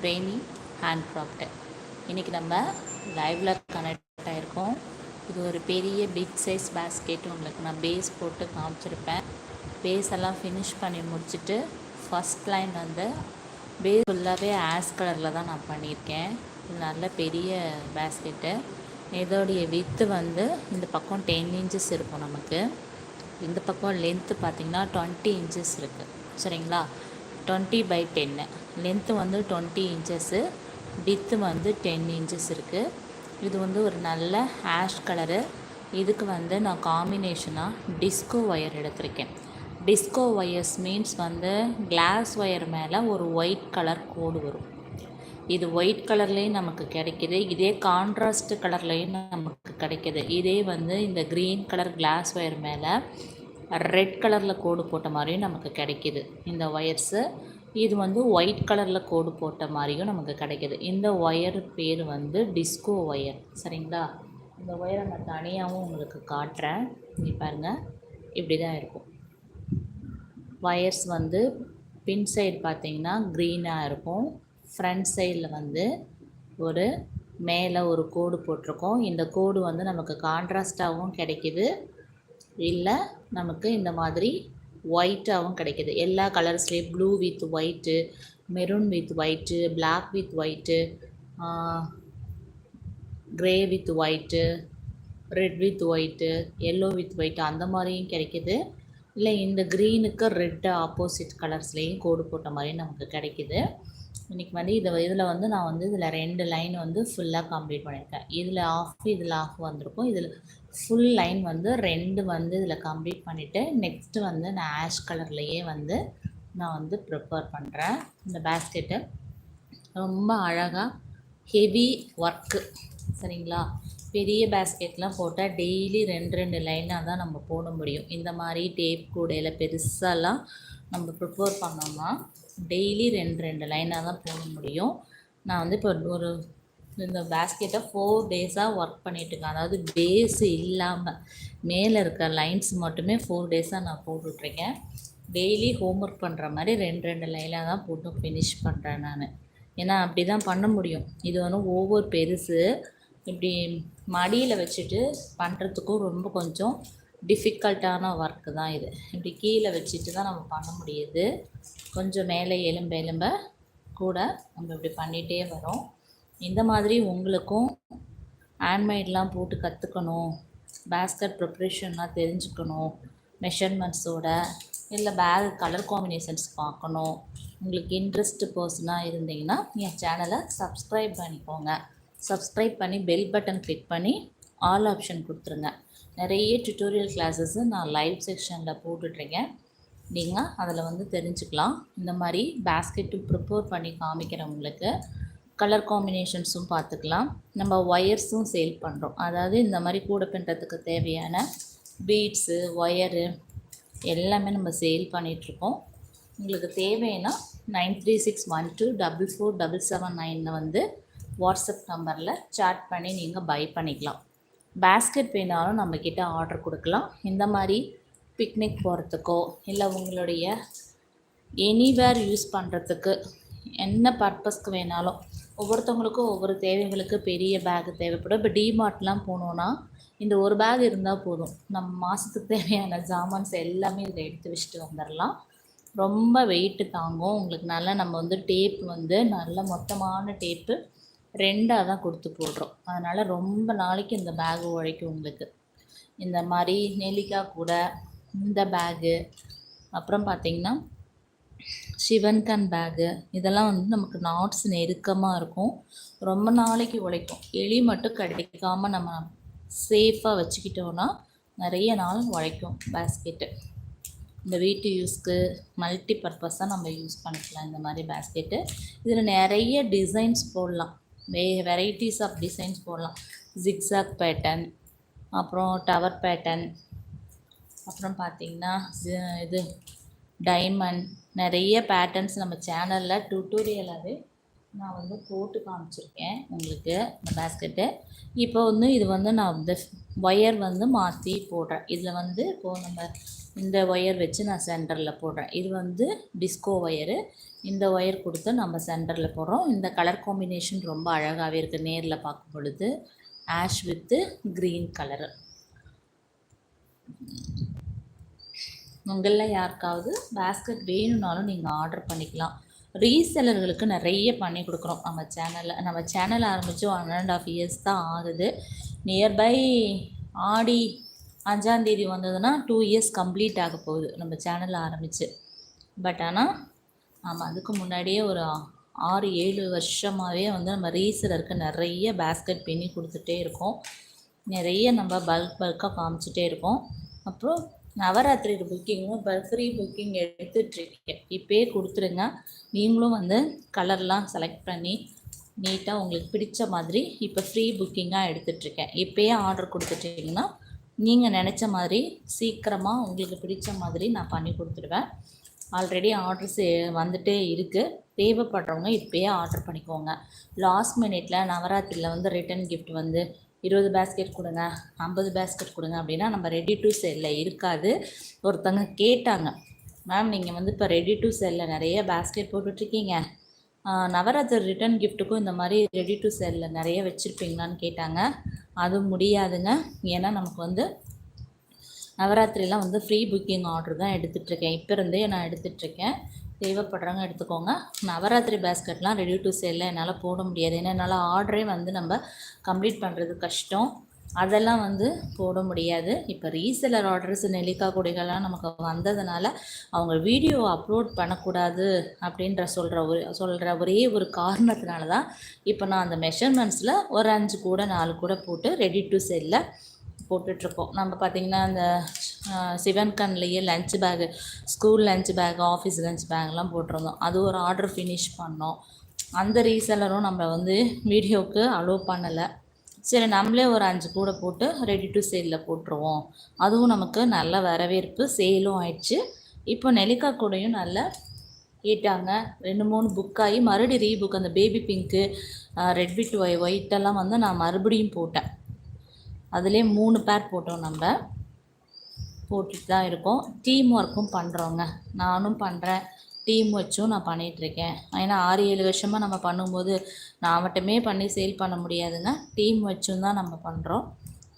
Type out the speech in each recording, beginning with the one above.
Premi hand craft இன்றைக்கி நம்ம லைவில் கனெக்ட் ஆகிருக்கோம் இது ஒரு பெரிய பிக் சைஸ் பேஸ்கெட் உங்களுக்கு நான் பேஸ் போட்டு காமிச்சிருப்பேன். பேஸ் எல்லாம் ஃபினிஷ் பண்ணி முடிச்சுட்டு ஃபஸ்ட் லைன் வந்து பேஸ் ஃபுல்லாகவே ஆஸ் கலரில் தான் நான் பண்ணியிருக்கேன். இது நல்ல பெரிய பேஸ்கெட்டு இதோடைய வித்து வந்து இந்த பக்கம் டென் இன்ச்சஸ் இருக்கும் நமக்கு. இந்த பக்கம் லென்த்து பார்த்திங்கன்னா டுவெண்ட்டி இன்ச்சஸ் இருக்குது சரிங்களா? டுவெண்ட்டி பை டென்னு. லென்த்து வந்து டுவெண்ட்டி இன்ச்சஸ்ஸு வித்து வந்து டென் இன்ச்சஸ் இருக்குது இது வந்து ஒரு நல்ல ஹேஷ் கலரு. இதுக்கு வந்து நான் காம்பினேஷனாக டிஸ்கோ ஒயர் எடுத்திருக்கேன். டிஸ்கோ ஒயர்ஸ் மீன்ஸ் வந்து கிளாஸ் ஒயர் மேலே ஒரு ஒயிட் கலர் கோடு வரும். இது ஒயிட் கலர்லேயும் நமக்கு கிடைக்கிது. இதே கான்ட்ராஸ்ட் கலர்லேயும் நமக்கு கிடைக்கிது. இதே வந்து இந்த க்ரீன் கலர் கிளாஸ் ஒயர் மேலே ரெட் கலரில் கோடு போட்ட மாதிரியும் நமக்கு கிடைக்கிது. இந்த ஒயர்ஸு இது வந்து ஒயிட் கலரில் கோடு போட்ட மாதிரியும் நமக்கு கிடைக்கிது. இந்த ஒயர் பேர் வந்து டிஸ்கோ ஒயர் சரிங்களா? இந்த ஒயரை நான் தனியாகவும் உங்களுக்கு காட்டுறேன். நீ பாருங்கள் இப்படி தான் இருக்கும். ஒயர்ஸ் வந்து பின் சைடு பார்த்தீங்கன்னா க்ரீனாக இருக்கும். ஃப்ரண்ட் சைடில் வந்து ஒரு மேலே ஒரு கோடு போட்டிருக்கோம். இந்த கோடு வந்து நமக்கு கான்ட்ராஸ்டாகவும் கிடைக்கிது. இல்லை நமக்கு இந்த மாதிரி ஒயிட்டாகவும் கிடைக்கிது. எல்லா கலர்ஸ்லேயும் blue with white maroon with white black with white grey with white red with white yellow with white அந்த மாதிரியும் கிடைக்கிது. இல்லை இந்த க்ரீனுக்கு ரெட்டு ஆப்போசிட் கலர்ஸ்லேயும் கோடு போட்ட மாதிரியும் நமக்கு கிடைக்கிது. இன்றைக்கி வந்து இதை இதில் வந்து நான் வந்து இதில் ரெண்டு லைன் வந்து ஃபுல்லாக கம்ப்ளீட் பண்ணியிருக்கேன். இதில் ஆஃப் இதில் ஆஃப் வந்திருக்கும். இதில் ஃபுல் லைன் வந்து ரெண்டு வந்து இதில் கம்ப்ளீட் பண்ணிவிட்டு நெக்ஸ்ட்டு வந்து நான் ஆஷ் கலர்லேயே வந்து நான் வந்து ப்ரிப்பேர் பண்ணுறேன் இந்த பேஸ்கெட்டு ரொம்ப அழகாக ஹெவி ஒர்க்கு சரிங்களா? பெரிய பேஸ்கெட்லாம் போட்டால் டெய்லி ரெண்டு ரெண்டு லைனாக தான் நம்ம போட முடியும். இந்த மாதிரி டேப் கூடையில் பெருசாலாம் நம்ம ப்ரிப்பேர் பண்ணோம்னா டெய்லி ரெண்டு ரெண்டு லைனாக தான் போட முடியும். நான் வந்து இப்போ ஒரு இந்த பேஸ்கெட்டை ஃபோர் டேஸாக ஒர்க் பண்ணிகிட்ருக்கேன் அதாவது பேஸ் இல்லாமல் மேலே இருக்க லைன்ஸ் மட்டுமே ஃபோர் டேஸாக நான் போட்டுட்ருக்கேன். டெய்லி ஹோம் ஒர்க் பண்ணுற மாதிரி ரெண்டு ரெண்டு லைனாக தான் போட்டு ஃபினிஷ் பண்ணுறேன் நான். ஏன்னா அப்படி தான் பண்ண முடியும். இது வந்து ஒவ்வொரு பெருசு. இப்படி மடியில் வச்சுட்டு பண்ணுறதுக்கும் ரொம்ப கொஞ்சம் டிஃபிகல்ட்டான ஒர்க்கு தான் இது. இப்படி கீழே வச்சுட்டு தான் நம்ம பண்ண முடியுது. கொஞ்சம் மேலே எலும்ப எலும்ப கூட நம்ம இப்படி பண்ணிகிட்டே வரோம். இந்த மாதிரி உங்களுக்கும் ஹேண்ட்மேட்லாம் போட்டு கற்றுக்கணும் பேஸ்கட் ப்ரிப்ரேஷன்லாம் தெரிஞ்சுக்கணும். மெஷர்மெண்ட்ஸோட இல்லை பேக் கலர் காம்பினேஷன்ஸ் பார்க்கணும். உங்களுக்கு இன்ட்ரெஸ்ட்டு பர்சனாக இருந்தீங்கன்னா என் சேனலை சப்ஸ்கிரைப் பண்ணிக்கோங்க. சப்ஸ்கிரைப் பண்ணி பெல் பட்டன் கிளிக் பண்ணி ஆல் ஆப்ஷன் கொடுத்துருங்க. நிறைய டியூட்டோரியல் கிளாஸஸு நான் லைவ் செக்ஷனில் போட்டுட்ருக்கேன். நீங்கள் அதில் வந்து தெரிஞ்சுக்கலாம். இந்த மாதிரி பேஸ்கெட்டு ப்ரிப்பேர் பண்ணி காமிக்கிறவங்களுக்கு கலர் காம்பினேஷன்ஸும் பார்த்துக்கலாம் நம்ம ஒயர்ஸும் சேல் பண்ணுறோம் அதாவது இந்த மாதிரி கூட பின்னுறதுக்கு தேவையான பீட்ஸு ஒயரு எல்லாமே நம்ம சேல் பண்ணிகிட்ருக்கோம் உங்களுக்கு தேவைன்னா nine three six one two double four double seven நைனில் வந்து வாட்ஸ்அப் நம்பரில் சாட் பண்ணி நீங்கள் பை பண்ணிக்கலாம். பேஸ்கெட் வேணாலும் நம்மக்கிட்ட ஆர்டர் கொடுக்கலாம். இந்த மாதிரி பிக்னிக் போகிறதுக்கோ இல்லை உங்களுடைய எனிவேர் யூஸ் பண்ணுறதுக்கு என்ன பர்பஸ்க்கு வேணாலும் ஒவ்வொருத்தவங்களுக்கும் ஒவ்வொரு தேவைகளுக்கு பெரிய பேக் தேவைப்படும். இப்போ டிமார்ட்லாம் போனோன்னா இந்த ஒரு பேக் இருந்தால் போதும். நம்ம மாதத்துக்கு தேவையான ஜாமான்ஸ் எல்லாமே இதில் எடுத்து வச்சுட்டு வந்துடலாம் ரொம்ப வெயிட்டு தாங்கும். உங்களுக்கு நல்லா நம்ம வந்து டேப் வந்து நல்ல மொத்தமான டேப்பு ரெண்டாக தான் கொடுத்து போடுறோம். அதனால் ரொம்ப நாளைக்கு இந்த பேகு உழைக்கும் உங்களுக்கு. இந்த மாதிரி நெல்லிக்காய் கூட இந்த பேகு அப்புறம் பார்த்திங்கன்னா சிவன்கன் பேகு இதெல்லாம் வந்து நமக்கு நாட்ஸ் நெருக்கமாக இருக்கும். ரொம்ப நாளைக்கு உழைக்கும். எலி மட்டும் கிடைக்காம நம்ம சேஃபாக வச்சுக்கிட்டோன்னா நிறைய நாள் உழைக்கும் பேஸ்கெட்டு இந்த வீட்டு யூஸ்க்கு மல்டி பர்பஸாக நம்ம யூஸ் பண்ணிக்கலாம் இந்த மாதிரி பேஸ்கெட்டு இதில் நிறைய டிசைன்ஸ் போடலாம். வே வெரைட்டிஸ் ஆஃப் டிசைன்ஸ் போடலாம். ஜிக்ஸாக் பேட்டர்ன் அப்புறம் டவர் பேட்டர்ன் அப்புறம் பார்த்திங்கன்னா இது டைமண்ட் நிறைய பேட்டர்ன்ஸ் நம்ம சேனலில் டுட்டோரியலாகவே நான் வந்து போட்டு காமிச்சிருக்கேன் உங்களுக்கு இந்த பேஸ்கெட்டு இப்போ வந்து இது வந்து நான் இந்த ஒயர் வந்து மாற்றி போடுறேன். இதில் வந்து இப்போது நம்ம இந்த ஒயர் வச்சு நான் சென்டரில் போடுறேன். இது வந்து டிஸ்கோ ஒயரு இந்த ஒயர் கொடுத்து நம்ம சென்டரில் போடுறோம். இந்த கலர் காம்பினேஷன் ரொம்ப அழகாகவே இருக்குது நேரில் பார்க்கும் பொழுது ஆஷ் வித்து க்ரீன் கலரு உங்களில் யாருக்காவது பேஸ்கட் வேணும்னாலும் நீங்கள் ஆர்டர் பண்ணிக்கலாம். ரீசெலர்களுக்கு நிறைய பண்ணி கொடுக்குறோம். நம்ம சேனலில் நம்ம சேனல் ஆரம்பித்து ஒன் அண்ட் ஆஃப் இயர்ஸ் தான் ஆகுது. நியர்பை ஆடி அஞ்சாந்தேதி வந்ததுன்னா டூ இயர்ஸ் கம்ப்ளீட் ஆக போகுது. நம்ம சேனல் ஆரம்பித்து பட் ஆனால் ஆமாம் அதுக்கு முன்னாடியே ஒரு ஆறு ஏழு வருஷமாகவே வந்து நம்ம ரீசெலருக்கு நிறைய பேஸ்கெட் பின்னி கொடுத்துட்டே இருக்கோம். நிறைய நம்ம பல்க் பல்காக காமிச்சிட்டே இருக்கோம். அப்புறம் நவராத்திரி புக்கிங்கும் ஃப்ரீ புக்கிங் எடுத்துட்ருக்கேன் இப்போயே கொடுத்துருங்க. நீங்களும் வந்து கலர்லாம் செலக்ட் பண்ணி நீட்டாக உங்களுக்கு பிடிச்ச மாதிரி இப்போ ஃப்ரீ புக்கிங்காக எடுத்துகிட்ருக்கேன் இப்போயே ஆர்டர் கொடுத்துட்டிங்கன்னா நீங்கள் நினச்ச மாதிரி சீக்கிரமாக உங்களுக்கு பிடிச்ச மாதிரி நான் பண்ணி கொடுத்துடுவேன். ஆல்ரெடி ஆர்டர்ஸ் வந்துட்டே இருக்குது தேவைப்படுறவங்க இப்போயே ஆர்டர் பண்ணிக்கோங்க. லாஸ்ட் மினிட்ல நவராத்திரியில் வந்து ரிட்டன் கிஃப்ட் வந்து இருபது பேஸ்கெட் கொடுங்க ஐம்பது பேஸ்கெட் கொடுங்க அப்படின்னா நம்ம ரெடி டு செல்லில் இருக்காது. ஒருத்தங்க கேட்டாங்க மேம் நீங்கள் வந்து இப்போ ரெடி டு செல்லில் நிறைய பேஸ்கெட் போட்டுட்ருக்கீங்க. நவராத்திரி ரிட்டன் கிஃப்ட்டுக்கும் இந்த மாதிரி ரெடி டு செல்லில் நிறைய வச்சுருப்பீங்களான்னு கேட்டாங்க. அது முடியாதுங்க. ஏன்னா நமக்கு வந்து நவராத்திரிலாம் வந்து ஃப்ரீ புக்கிங் ஆர்டர் தான் எடுத்துகிட்ருக்கேன் இப்போ இருந்தே நான் எடுத்துகிட்ருக்கேன் தேவைப்படுறவங்க எடுத்துக்கோங்க. நவராத்திரி பேஸ்கெட்லாம் ரெடி டு சேலில் என்னால் போட முடியாது. ஏன்னா என்னால் ஆர்டரே வந்து நம்ம கம்ப்ளீட் பண்ணுறது கஷ்டம். அதெல்லாம் வந்து போட முடியாது. இப்போ ரீசெலர் ஆர்டர்ஸ் நெல்லிக்காய் கொடிகள்லாம் நமக்கு வந்ததுனால அவங்க வீடியோ அப்லோட் பண்ணக்கூடாது அப்படின்ற சொல்கிற ஒரு சொல்கிற ஒரே ஒரு காரணத்தினால தான் இப்போ நான் அந்த மெஷர்மெண்ட்ஸில் ஒரு அஞ்சு கூட நாலு கூட போட்டு ரெடி டு செல்லில் போட்டுட்ருக்கோம். நம்ம பார்த்திங்கன்னா அந்த Sivan கண்லேயே lunch bag school lunch bag office lunch பேக்லாம் போட்டிருந்தோம். அது ஒரு ஆர்டர் ஃபினிஷ் பண்ணோம். அந்த ரீசெல்லரும் நம்ம வந்து வீடியோவுக்கு அலோவ் பண்ணலை. சரி நம்மளே ஒரு அஞ்சு கூடை போட்டு ரெடி டு சேலில் போட்டுருவோம். அதுவும் நமக்கு நல்ல வரவேற்பு சேலும் ஆயிடுச்சு. இப்போ நெல்லிக்காய் கூடையும் நல்லா கேட்டாங்க. ரெண்டு மூணு புக் ஆகி மறுபடியும் ரீபுக் அந்த பேபி பிங்க்கு ரெட் விட் ஒய் ஒயிட்டெல்லாம் வந்து நான் மறுபடியும் போட்டேன். அதிலே மூணு பேர் போட்டோம் நம்ம. போட்டுட்டு தான் இருக்கோம். டீம் ஒர்க்கும் பண்ணுறோங்க நானும் பண்ணுறேன் டீம் வச்சும் நான் பண்ணிகிட்ருக்கேன் ஏன்னா ஆறு ஏழு வருஷமாக நம்ம பண்ணும்போது நான் மட்டுமே பண்ணி சேல் பண்ண முடியாதுங்க. டீம் வச்சும் தான் நம்ம பண்ணுறோம்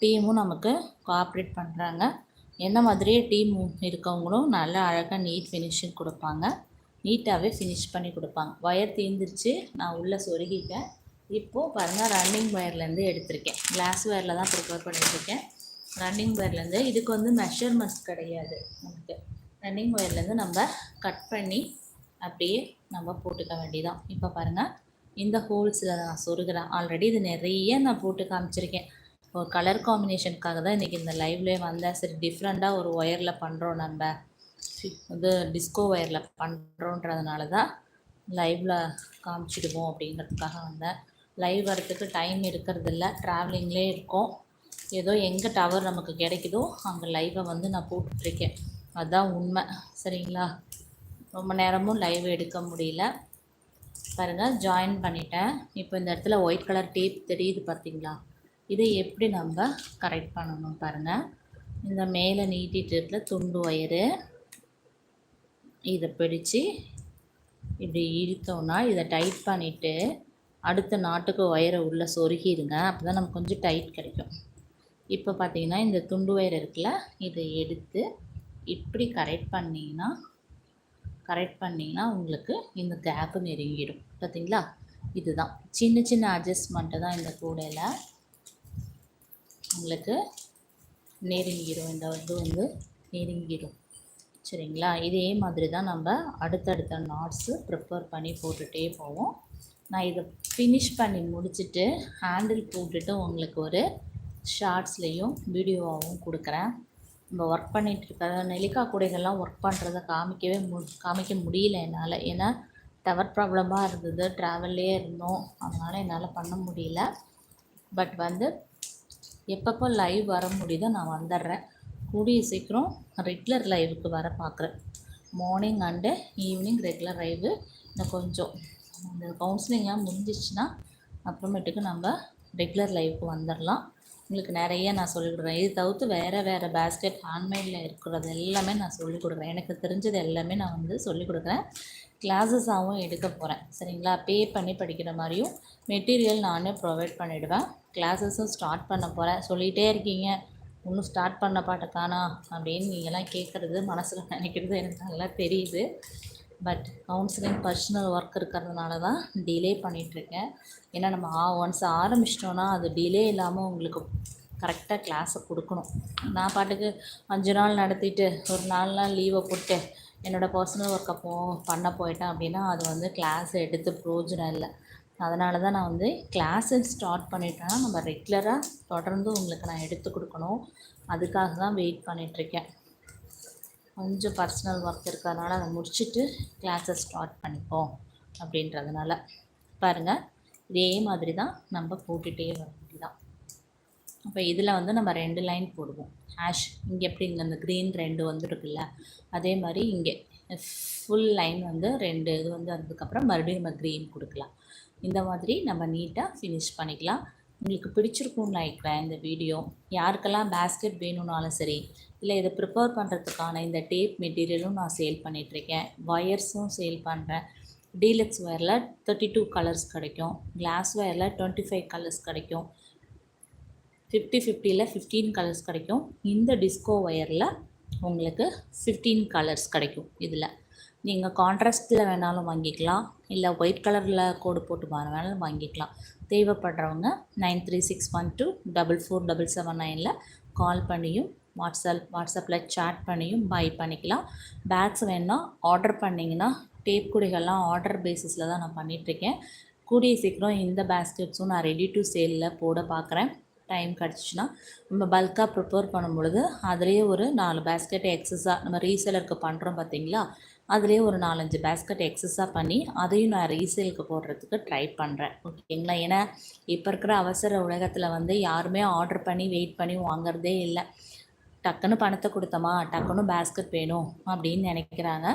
டீமும் நமக்கு கோஆப்ரேட் பண்ணுறாங்க என்ன மாதிரியே டீம் இருக்கவங்களும் நல்ல அழகாக நீட் ஃபினிஷிங் கொடுப்பாங்க. நீட்டாகவே ஃபினிஷ் பண்ணி கொடுப்பாங்க. ஒயர் தீர்ந்துருச்சு நான் உள்ளே சொருகிட்டேன். இப்போது பாருங்கள் ரன்னிங் ஒயர்லேருந்து எடுத்திருக்கேன். கிளாஸ் ஒயரில் தான் ப்ரிப்பேர் பண்ணியிருக்கேன் ரன்னிங் ஒயர்லேருந்து இதுக்கு வந்து மெஷர்மெண்ட்ஸ் கிடையாது நமக்கு. ரன்னிங் ஒயர்லேருந்து நம்ம கட் பண்ணி அப்படியே நம்ம போட்டுக்க வேண்டியதான் இப்போ பாருங்கள் இந்த ஹோல்ஸில் நான் சொருகிறேன். ஆல்ரெடி இது நிறைய நான் போட்டு காமிச்சிருக்கேன். ஒரு கலர் காம்பினேஷனுக்காக தான் இன்றைக்கி இந்த லைவ்லேயே வந்தேன். சரி டிஃப்ரெண்ட்டாக ஒரு ஒயரில் பண்ணுறோம் நம்ம. இது டிஸ்கோ ஒயரில் பண்ணுறோன்றதுனால தான் லைவில் காமிச்சிடுவோம் அப்படிங்கிறதுக்காக வந்தேன். லைவ் வரத்துக்கு டைம் இருக்கிறதில்ல. ட்ராவலிங்லே இருக்கும். ஏதோ எங்கே டவர் நமக்கு கிடைக்குதோ அங்கே லைவை வந்து நான் போட்டுட்ருக்கேன். அதுதான் உண்மை. சரிங்களா? ரொம்ப நேரமும் லைவ் எடுக்க முடியல. பாருங்கள் ஜாயின் பண்ணிட்டேன். இப்போ இந்த இடத்துல ஒயிட் கலர் டேப் தெரியுது பார்த்தீங்களா? இதை எப்படி நம்ம கரெக்ட் பண்ணணும் பாருங்கள் இந்த மேலே நீட்டிகிட்டு இருக்கிற துண்டு ஒயரு இதை பிடிச்சி இப்படி இழுத்தோன்னா இதை டைட் பண்ணிவிட்டு அடுத்த நாட்டுக்கு ஒயரை உள்ளே சொருகிடுங்க. அப்போ தான் நமக்கு கொஞ்சம் டைட் கிடைக்கும். இப்போ பார்த்தீங்கன்னா இந்த துண்டு ஒயர் இருக்குல்ல இதை எடுத்து இப்படி கரெக்ட் பண்ணிங்கன்னா கரெக்ட் பண்ணிங்கன்னா உங்களுக்கு இந்த கேப்பு நெருங்கிடும். பார்த்தீங்களா இதுதான். சின்ன சின்ன அட்ஜஸ்ட்மெண்ட்டு தான் இந்த கூடையில் உங்களுக்கு நெருங்கிடும். இந்த இது வந்து நெருங்கிடும். சரிங்களா? இதே மாதிரி தான் நம்ம அடுத்தடுத்த நாட்ஸு ப்ரிப்பேர் பண்ணி போட்டுகிட்டே போவோம். நான் இதை ஃபினிஷ் பண்ணி முடிச்சுட்டு ஹேண்டில் போட்டுட்டு உங்களுக்கு ஒரு ஷார்ட்ஸ்லேயும் வீடியோவாகவும் கொடுக்குறேன். நம்ம ஒர்க் பண்ணிகிட்ருக்க நெல்லிக்காய் கூடைகள்லாம் ஒர்க் பண்ணுறத காமிக்கவே மு காமிக்க முடியல என்னால். ஏன்னா டவர் ப்ராப்ளமாக இருந்தது ட்ராவல்லே இருந்தோம். அதனால் என்னால் பண்ண முடியல. பட் வந்து எப்பப்போ லைவ் வர முடியுதோ நான் வந்துடுறேன். கூடிய சீக்கிரம் ரெகுலர் லைவுக்கு வர பார்க்குறேன். Morning and evening regular live இன்னும் கொஞ்சம். இந்த கவுன்சிலிங்லாம் முடிஞ்சிச்சுன்னா அப்புறமேட்டுக்கு நம்ம ரெகுலர் லைவுக்கு வந்துடலாம். உங்களுக்கு நிறைய நான் சொல்லிக் கொடுக்குறேன். இது தவிர்த்து வேறு வேறு பேஸ்கெட் ஹேண்ட்மேடில் இருக்கிறது எல்லாமே நான் சொல்லிக் கொடுக்குறேன். எனக்கு தெரிஞ்சது எல்லாமே நான் வந்து சொல்லிக் கொடுக்குறேன். கிளாஸஸாகவும் எடுக்க போகிறேன் சரிங்களா? பே பண்ணி படிக்கிற மாதிரியும் மெட்டீரியல் நானே ப்ரொவைட் பண்ணிவிடுவேன் கிளாஸஸும் ஸ்டார்ட் பண்ண போகிறேன் சொல்லிகிட்டே இருக்கீங்க. இன்னும் ஸ்டார்ட் பண்ண பாட்டு காணா அப்படின்னு நீங்கள்லாம் கேட்குறது மனசில் நினைக்கிறது எனக்கு நல்லா தெரியுது. பட் கவுன்சிலிங் பர்சனல் ஒர்க் இருக்கிறதுனால தான் டிலே பண்ணிகிட்ருக்கேன் ஏன்னா நம்ம ஆ ஒன்ஸ் ஆரம்பிச்சிட்டோன்னா அது டிலே இல்லாமல் உங்களுக்கு கரெக்டாக கிளாஸை கொடுக்கணும். நான் பாட்டுக்கு அஞ்சு நாள் நடத்திட்டு ஒரு நாலு நாள் லீவை போட்டு என்னோடய பர்சனல் ஒர்க்கை போ பண்ண போயிட்டேன் அப்படின்னா அது வந்து கிளாஸ் எடுத்து ப்ரோஜனம் இல்லை. அதனால தான் நான் வந்து கிளாஸை ஸ்டார்ட் பண்ணிட்டேன்னா நம்ம ரெகுலராக தொடர்ந்து உங்களுக்கு நான் எடுத்து கொடுக்கணும். அதுக்காக தான் வெயிட் பண்ணிகிட்ருக்கேன் கொஞ்சம் பர்சனல் ஒர்க் இருக்கிறதுனால அதை முடிச்சுட்டு கிளாஸை ஸ்டார்ட் பண்ணிப்போம் அப்படின்றதுனால. பாருங்கள் இதே மாதிரி தான் நம்ம போட்டுகிட்டே வர வேண்டியதான் அப்போ இதில் வந்து நம்ம ரெண்டு லைன் போடுவோம். ஹேஷ் இங்கே எப்படி இங்கே அந்த க்ரீன் ரெண்டு வந்துருக்குல்ல அதே மாதிரி இங்கே. ஃபுல் லைன் வந்து ரெண்டு இது வந்து வந்ததுக்கப்புறம் மறுபடியும் நம்ம க்ரீன் கொடுக்கலாம். இந்த மாதிரி நம்ம நீட்டாக ஃபினிஷ் பண்ணிக்கலாம். உங்களுக்கு பிடிச்சிருக்கும்னு நினைக்கிறேன் இந்த வீடியோ யாருக்கெல்லாம் பேஸ்கெட் வேணும்னாலும் சரி இல்லை இதை ப்ரிப்பேர் பண்ணுறதுக்கான இந்த டேப் மெட்டீரியலும் நான் சேல் பண்ணிகிட்ருக்கேன் ஒயர்ஸும் சேல் பண்ணுறேன் டீலக்ஸ் ஒயரில் தேர்ட்டி டூ கலர்ஸ் கிடைக்கும். கிளாஸ் ஒயரில் டுவெண்ட்டி ஃபைவ் கலர்ஸ் கிடைக்கும். ஃபிஃப்டி ஃபிஃப்டியில் ஃபிஃப்டீன் கலர்ஸ் கிடைக்கும். இந்த டிஸ்கோ ஒயரில் உங்களுக்கு ஃபிஃப்டீன் கலர்ஸ் கிடைக்கும் இதில். நீங்கள் கான்ட்ராஸ்டில் வேணாலும் வாங்கிக்கலாம். இல்லை ஒயிட் கலரில் கோடு போட்டு வேணாலும் வாங்கிக்கலாம். தேவைப்படுறவங்க nine three six one two double four double seven நைனில் கால் பண்ணியும் வாட்ஸ்அப் வாட்ஸ்அப்பில் சேட் பண்ணியும் பை பண்ணிக்கலாம். பேக்ஸ் வேணுன்னா ஆர்டர் பண்ணிங்கன்னா டேப் குடிகள்லாம் ஆர்டர் பேசிஸில் தான் நான் பண்ணிகிட்ருக்கேன் கூடிய சீக்கிரம் இந்த பேஸ்கெட்ஸும் நான் ரெடி டு சேலில் போட பார்க்குறேன் டைம் கிடச்சிச்சின்னா நம்ம பல்காக ப்ரிப்பேர் பண்ணும் பொழுது அதுலேயே ஒரு நாலு பேஸ்கெட் எக்ஸஸாக நம்ம ரீசேலருக்கு பண்ணுறோம் பார்த்தீங்களா அதுலேயே ஒரு நாலஞ்சு பேஸ்கெட் எக்ஸஸாக பண்ணி அதையும் நான் ரீசேலுக்கு போடுறதுக்கு ட்ரை பண்ணுறேன் ஓகேங்களா? ஏன்னா இப்போ இருக்கிற அவசர உலகத்தில் வந்து யாருமே ஆர்டர் பண்ணி வெயிட் பண்ணி வாங்குறதே இல்லை. டக்குன்னு பணத்தை கொடுத்தோமா டக்குன்னு பேஸ்கெட் வேணும் அப்படின்னு நினைக்கிறாங்க.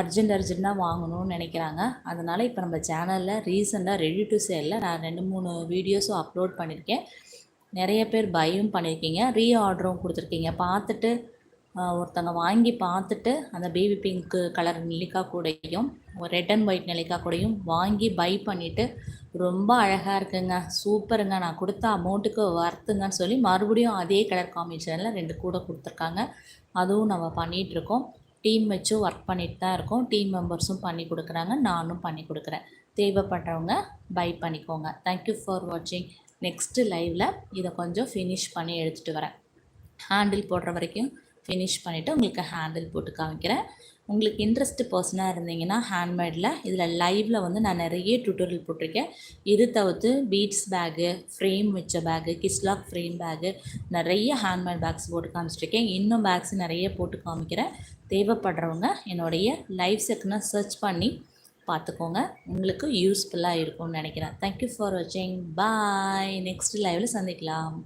அர்ஜென்ட் அர்ஜென்ட்டாக வாங்கணும்னு நினைக்கிறாங்க. அதனால் இப்போ நம்ம சேனலில் ரீசெண்டாக ரெடி டு சேலில் நான் ரெண்டு மூணு வீடியோஸும் அப்லோட் பண்ணியிருக்கேன் நிறைய பேர் பையும் பண்ணியிருக்கீங்க ரீ ஆர்டரும் கொடுத்துருக்கீங்க. பார்த்துட்டு ஒருத்தங்க வாங்கி பார்த்துட்டு அந்த பேபி பிங்க்கு கலர் நெல்லிக்காய் கூடையும் ரெட் அண்ட் ஒயிட் நெல்லிக்காய் கூடையும் வாங்கி பை பண்ணிவிட்டு ரொம்ப அழகாக இருக்குங்க. சூப்பருங்க. நான் கொடுத்த அமௌண்ட்டுக்கு வர்த்துங்கன்னு சொல்லி மறுபடியும் அதே கலர் காம்பினேஷனில் ரெண்டு கூட கொடுத்துருக்காங்க. அதுவும் நம்ம பண்ணிகிட்ருக்கோம் டீம் வச்சும் ஒர்க் பண்ணிட்டு தான் இருக்கோம். டீம் மெம்பர்ஸும் பண்ணி கொடுக்குறாங்க. நானும் பண்ணி கொடுக்குறேன். தேவைப்படுறவங்க பை பண்ணிக்கோங்க. தேங்க்யூ ஃபார் வாட்சிங் நெக்ஸ்ட்டு லைவில் இதை கொஞ்சம் ஃபினிஷ் பண்ணி எடுத்துகிட்டு வரேன். ஹேண்டில் போடுற வரைக்கும் ஃபினிஷ் பண்ணிவிட்டு உங்களுக்கு ஹேண்டில் போட்டு காமிக்கிறேன். உங்களுக்கு இன்ட்ரெஸ்ட் பர்சனாக இருந்தீங்கன்னா ஹேண்ட்மேடில் இதில் லைவில் வந்து நான் நிறைய ட்யூட்டோரியல் போட்டிருக்கேன். இது தவிர்த்து பீட்ஸ் பேகு ஃப்ரேம் வச்ச பேகு கிஸ்லாக் ஃப்ரேம் பேகு நிறைய ஹேண்ட்மேட் பேக்ஸ் போட்டு காமிச்சிருக்கேன். இன்னும் பேக்ஸ் நிறைய போட்டு காமிக்கிறேன். தேவைப்படுறவங்க என்னுடைய லைவ் செக்குன்னு சர்ச் பண்ணி பார்த்துக்கோங்க. உங்களுக்கு யூஸ்ஃபுல்லாக இருக்கும்னு நினைக்கிறேன். தேங்க்யூ ஃபார் வாட்சிங் பாய் நெக்ஸ்ட் லைவில் சந்திக்கலாம்.